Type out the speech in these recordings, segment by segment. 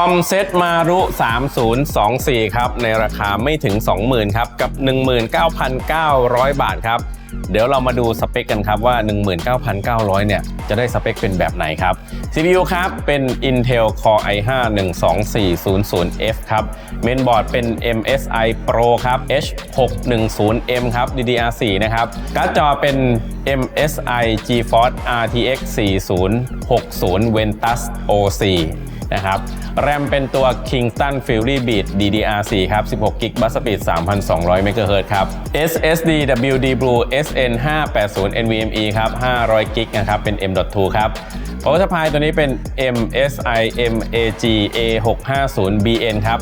คอมเซ็ตมารุ 3024 ครับ ในราคาไม่ถึง 20,000 ครับ กับ 19,900 บาทครับ เดี๋ยวเรามาดูสเปคกันครับว่า 19,900 เนี่ย จะได้สเปคเป็นแบบไหนครับ CPU ครับเป็น Intel Core i5 12400F ครับเมนบอร์ดเป็น MSI Pro ครับ H610M ครับ DDR4 นะครับการ์ดจอเป็น MSI GeForce RTX 4060 Ventus OC นะครับแรมเป็นตัว Kingston Fury Beat DDR4 ครับ 16 g b บัสสปีด3,200 MHz ครับ SSD WD Blue SN 580 NVMe ครับ500 g b นะครับ เป็น M.2 ครับ Power Supply ตัวนี้เป็น MSI MAG A650BN ครับ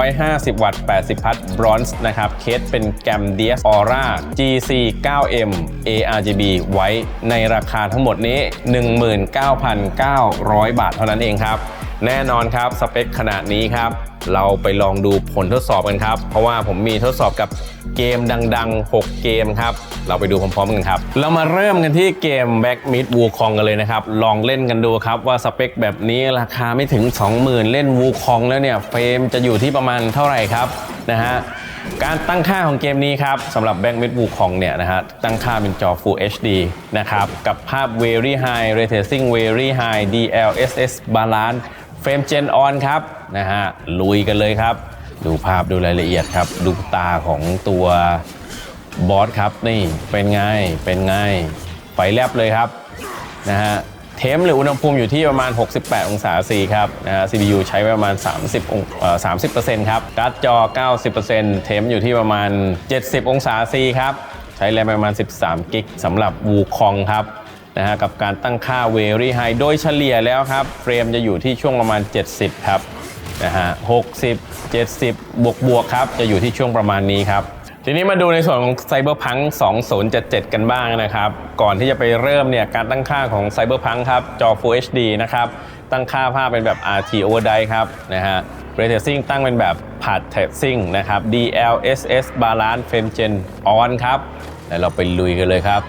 650 วัตต์ 80 พัทบรอนซ์นะครับ เคสเป็นแกม DS Aura GC 9M ARGB ไว้ในราคาทั้งหมดนี้ 19,900 บาทเท่านั้นเองครับ แน่นอนครับสเปคขนาดนี้ครับ เราไปลองดูผลทดสอบกันครับ เพราะว่าผมมีทดสอบกับเกมดังๆ 6 เกมครับ เราไปดูพร้อมๆกันครับ เรามาเริ่มกันที่เกม Back Mid Wukong กันเลยนะครับ ลองเล่นกันดูครับว่าสเปคแบบนี้ราคาไม่ถึง 20,000 เล่น Wukong แล้วเนี่ยเฟรมจะอยู่ที่ประมาณเท่าไหร่ครับนะฮะการตั้งค่าของเกมนี้ครับสำหรับ Back Mid Wukong เนี่ยนะฮะตั้งค่าเป็นจอ Full HD นะครับกับภาพ Very High Ray Tracing Very High DLSS Balance เฟรมเจนออนครับนะฮะลุยกันเลยครับ ดูภาพดูรายละเอียดครับ ดูตาของตัวบอสครับนี่เป็นไงเป็นไงไฟแลบเลยครับนะฮะเทมหรืออุณหภูมิอยู่ที่ประมาณ 68 องศาซีครับนะฮะ CPU ใช้ไว้ประมาณ 30องเอ่อ30%ครับการ์ดจอ 90%เทมอยู่ที่ประมาณ 70 องศาซีครับ ใช้แรมประมาณ 13 กิกสำหรับ Wukong ครับ นะฮะกับการตั้งค่า Very High โดยเฉลี่ยแล้วครับเฟรมจะอยู่ที่ช่วงประมาณ 70 ครับนะฮะ60 70 บวกบวกครับ จะอยู่ที่ช่วงประมาณนี้ครับ ทีนี้มาดูในส่วนของ Cyberpunk 2077 กันบ้างนะครับ ก่อนที่จะไปเริ่มเนี่ยการตั้งค่าของ Cyberpunk ครับ จอ Full HD นะครับ ตั้งค่าภาพเป็นแบบ RT Overdrive ครับนะฮะ Ray Tracing ตั้งเป็นแบบ Path Tracing นะครับ DLSS Balance Frame Gen On ครับแล้วเราไปลุยกันเลยครับ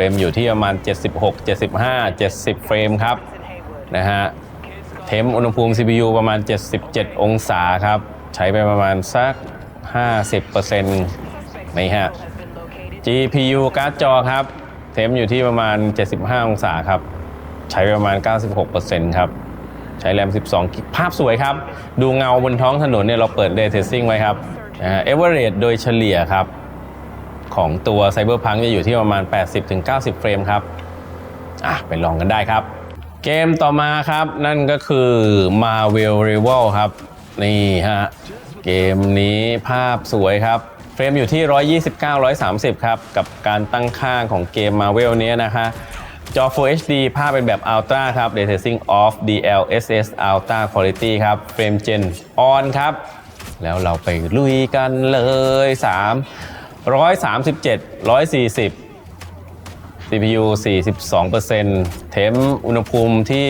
รมอยู่ที่ประมาณ 76 75 70 เฟรมครับนะฮะเทมอุณหภูมิ CPU ประมาณ 77 องศาครับ ใช้ไปประมาณสัก 50%นี่ฮะ GPU การ์ดจอครับ เทมอยู่ที่ประมาณ 75 องศาครับ ใช้ไปประมาณ 96%ครับ ใช้แรม 12 กิก ภาพสวยครับ ดูเงาบนท้องถนนเนี่ยเราเปิด Ray Tracing ไว้ครับนะฮะ Average โดยเฉลี่ยครับ ของตัว Cyberpunk จะอยู่ที่ประมาณ 80-90 เฟรมครับอะไปลองกันได้ครับ เกมต่อมาครับนั่นก็คือ Marvel Rival ครับ นี่ฮะ เกมนี้ภาพสวยครับ เฟรมอยู่ที่ 129-130 ครับ กับการตั้งค่าของเกม Marvel เนี้ยนะคะจอ Full HD ภาพเป็นแบบ Ultra ครับ Ray Tracing Off DLSS Ultra Quality ครับเฟรม Gen On ครับ แล้วเราไปลุยกันเลย 3 137 140 CPU 42%เทมอุณหภูมิที่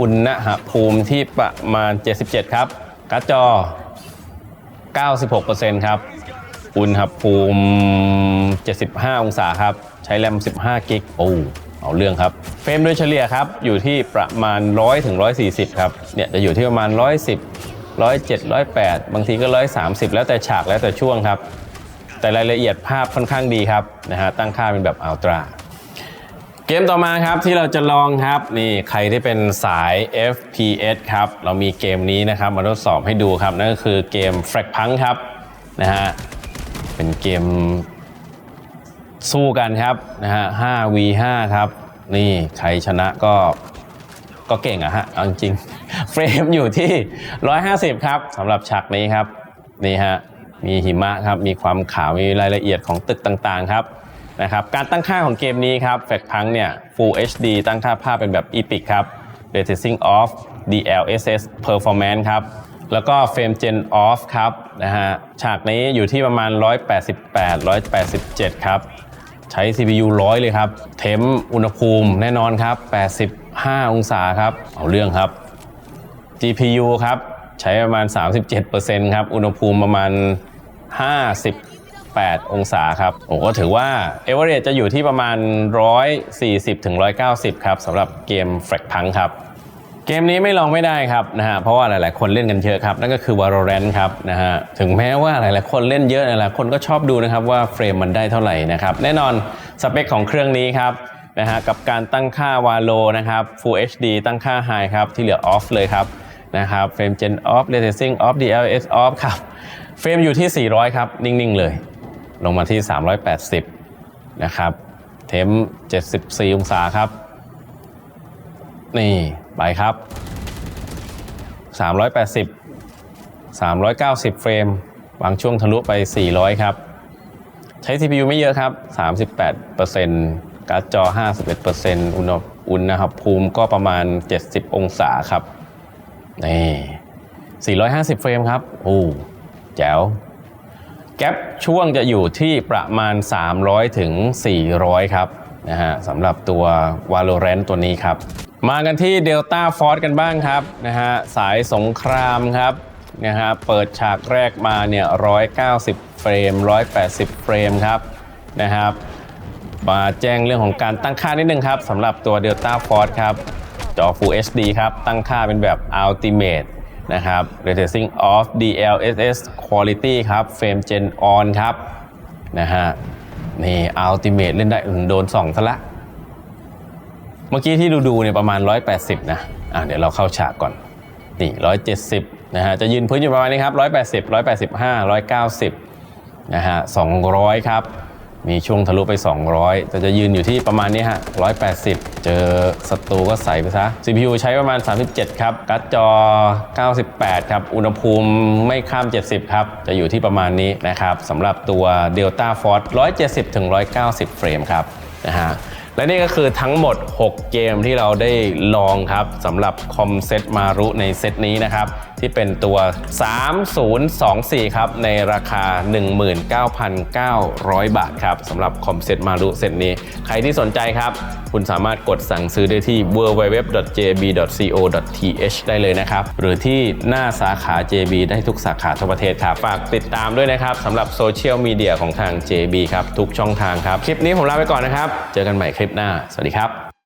อุณหภูมิที่ประมาณ 77 ครับการ์ดจอ 96%ครับ อุณหภูมิ 75 องศาครับ ใช้แรม 15 กิกโอ้เอาเรื่องครับ เฟรมโดยเฉลี่ยครับ อยู่ที่ประมาณ 100ถึง140 ครับ เนี่ยจะอยู่ที่ประมาณ 110 107 108 บางทีก็ 130 แล้วแต่ฉากแล้วแต่ช่วงครับ แต่รายละเอียดภาพค่อนข้างดีครับนะฮะตั้งค่าเป็นแบบอัลตราเกมต่อมาครับที่เราจะลองครับนี่ใครที่เป็นสาย FPS ครับเรามีเกมนี้นะครับมาทดสอบให้ดูครับนั่นก็คือเกม f r a g Punk ครับนะฮะเป็นเกมสู้กันครับนะฮะ 5v5 ครับ นี่ใครชนะก็ก็เก่งอะฮะเอาจริงเฟรมอยู่ที่ 150 ครับสำหรับฉากนี้ครับนี่ฮะ มีหิมะครับ มีความขาว มีรายละเอียดของตึกต่างๆครับนะครับ การตั้งค่าของเกมนี้ครับแฟกพังเนี่ย Full HD ตั้งค่าภาพเป็นแบบ Epic ครับ Ray Tracing Off DLSS Performance ครับ แล้วก็ Frame Gen Off ครับนะฮะ ฉากนี้อยู่ที่ประมาณ 188 187 ครับ ใช้ CPU ร้อยเลยครับ เทมอุณหภูมิแน่นอนครับ 85 องศาครับ เอาเรื่องครับ GPU ครับ ใช้ประมาณ 37%ครับ อุณหภูมิประมาณ 58 องศาครับโอ้ก็ถือว่า a v e r a g e จะอยู่ที่ประมาณ 140ถึง190 ครับสำหรับเกม f r a g Punk ครับเกเกมนี้ไม่ลองไม่ได้ครับนะฮะเพราะว่าหลาย ๆ คนเล่นกันเยอะครับนั่นก็คือ Valorant ครับนะฮะถึงแม้ว่าหลาย ๆ คนเล่นเยอะหลายๆคนก็ชอบดูนะครับว่าเฟรมมันได้เท่าไหร่นะครับแน่นอนสเปคของเครื่องนี้ครับนะฮะกับการตั้งค่าวาโลนะครับ Full HD ตั้งค่า High ครับที่เหลือ Off เลยครับ นะครับเฟรม Gen Off Ray Tracing Off DLS Off ครับเฟรมอยู่ที่ 400 ครับ นิ่ง ๆ เลย ลงมาที่ 380 นะครับเทม74 องศาครับ นี่ ไปครับ 380 390 เฟรม บางช่วงทะลุไป 400 ครับ ใช้ CPU ไม่เยอะครับ 38%การ์ดจอ 51%อุณหอุณหภูมิก็ประมาณ 70 องศาครับ นี่450 เฟรมครับโอ้แจ๋วแกปช่วงจะอยู่ที่ประมาณ 300 ถึง 400 ครับนะฮะสำหรับตัว Valorant ตัวนี้ครับ มากันที่ Delta Force กันบ้างครับนะฮะสายสงครามครับนะฮะเปิดฉากแรกมาเนี่ย 190 เฟรม 180 เฟรมครับนะครับมาแจ้งเรื่องของการตั้งค่านิดนึงครับสำหรับตัว Delta Force ครับ จอ Full HD ครับ ตั้งค่าเป็นแบบ Ultimate นะครับ Ray Tracing Off DLSS Quality ครับ Frame Gen On ครับ นะฮะ นี่ Ultimate เล่นได้อืโดนส่องซะละ เมื่อกี้ที่ดูดูๆเนี่ยประมาณ 180 นะ อะเดี๋ยวเราเข้าฉากก่อน นี่ 170 นะฮะ จะยืนพื้นอยู่ประมาณนี้ครับ 180 185 190 นะฮะ 200 ครับ มีช่วงทะลุไป 200 แต่จะยืนอยู่ที่ประมาณนี้ฮะ 180 เจอศัตรูก็ใส่ไปซะ CPU ใช้ประมาณ 37 ครับ การ์ดจอ 98 ครับ อุณหภูมิไม่ข้าม 70 ครับ จะอยู่ที่ประมาณนี้นะครับสำหรับตัว Delta Force 170 ถึง 190 เฟรมครับนะฮะและนี่ก็คือทั้งหมด 6 เกมที่เราได้ลองครับสำหรับคอมเซตมารุในเซตนี้นะครับ ที่เป็นตัว 3024 ครับ ในราคา 19,900 บาทครับสำหรับคอมเซตมารุเซตนี้ ใครที่สนใจครับ คุณสามารถกดสั่งซื้อได้ที่ www.jb.co.th ได้เลยนะครับ หรือที่หน้าสาขา JB ได้ทุกสาขาทั่วประเทศครับ ฝากติดตามด้วยนะครับสำหรับโซเชียลมีเดียของทาง JB ครับ ทุกช่องทางครับ คลิปนี้ผมลาไปก่อนนะครับ เจอกันใหม่คลิปหน้า สวัสดีครับ